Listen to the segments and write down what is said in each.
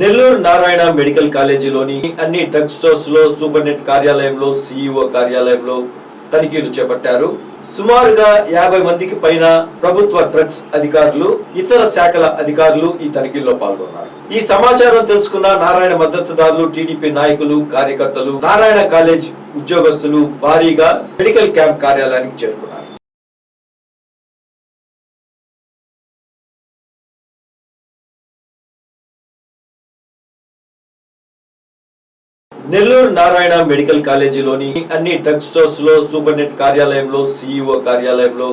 Nellore Narayana medical కాలేజీలోని అన్ని drug స్టోర్స్లో సూపరింటెండెంట్ కార్యాలయంలో సిఇఓ కార్యాలయంలో తనిఖీలు చేపట్టారు. సుమారుగా యాభై మందికి పైన ప్రభుత్వ డ్రగ్స్ అధికారులు ఇతర శాఖల అధికారులు ఈ తనిఖీల్లో పాల్గొన్నారు. ఈ సమాచారం తెలుసుకున్న నారాయణ మద్దతుదారులు టీడీపీ నాయకులు కార్యకర్తలు నారాయణ కాలేజ్ ఉద్యోగస్తులు భారీగా మెడికల్ క్యాంప్ కార్యాలయానికి చేరుకున్నారు. నెల్లూరు నారాయణ మెడికల్ కాలేజీలోని అన్ని డ్రగ్ స్టోర్స్లో సూపరింటెండెంట్ కార్యాలయంలో సిఇఓ కార్యాలయంలో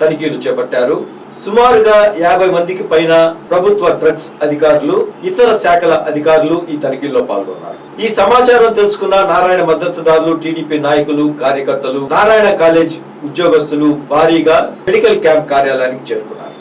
తనిఖీలు చేపట్టారు. సుమారుగా యాభై మందికి పైన ప్రభుత్వ డ్రగ్స్ అధికారులు ఇతర శాఖల అధికారులు ఈ తనిఖీల్లో పాల్గొన్నారు. ఈ సమాచారం తెలుసుకున్న నారాయణ మద్దతుదారులు టీడీపీ నాయకులు కార్యకర్తలు నారాయణ కాలేజ్ ఉద్యోగస్తులు భారీగా మెడికల్ క్యాంప్ కార్యాలయానికి చేరుకున్నారు.